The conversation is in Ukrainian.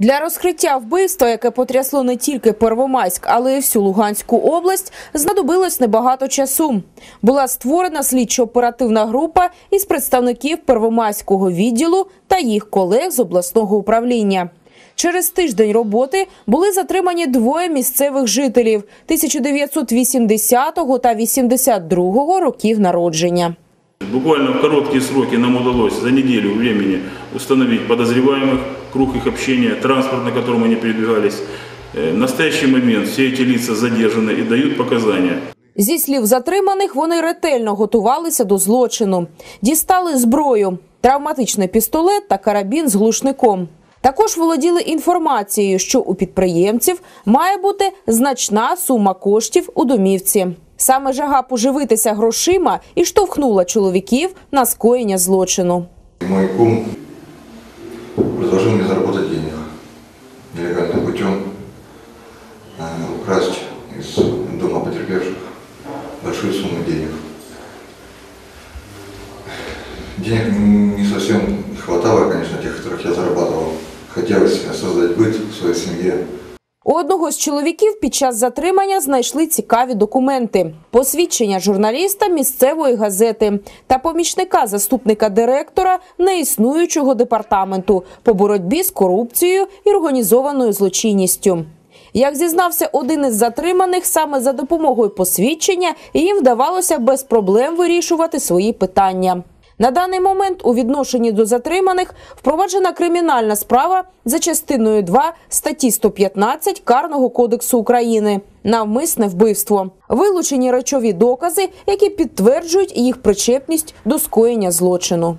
Для розкриття вбивства, яке потрясло не тільки Первомайськ, але й всю Луганську область, знадобилось небагато часу. Була створена слідчо-оперативна група із представників Первомайського відділу та їх колег з обласного управління. Через тиждень роботи були затримані двоє місцевих жителів 1980 та 82 років народження. Буквально в короткие сроки нам удалось за неделю времени установить подозреваемых, круг их общения, транспорт, на котором они передвигались. Э, В настоящий момент все эти лица задержаны и дают показания. Зі слів затриманих, вони ретельно готувалися до злочину. Дістали зброю, травматичний пістолет та карабін з глушником. Також володіли інформацією, що у підприємців має бути значна сума коштів у домівці. Саме жага поживитися грошима і штовхнула чоловіків на скоєння злочину. Мой кум украсть из дома потерпевших большую сумму денег. Денег не совсем хватало, конечно, тех, которых я зарабатывал. Хотелось создать быт в своей семье. У одного з чоловіків під час затримання знайшли цікаві документи: посвідчення журналіста місцевої газети та помічника заступника директора неіснуючого департаменту по боротьбі з корупцією і організованою злочинністю. Як зізнався один із затриманих, саме за допомогою посвідчення їм вдавалося без проблем вирішувати свої питання. На даний момент у відношенні до затриманих впроваджена кримінальна справа за частиною 2 статті 115 Карного кодексу України навмисне вбивство. Вилучені речові докази, які підтверджують їх причетність до скоєння злочину.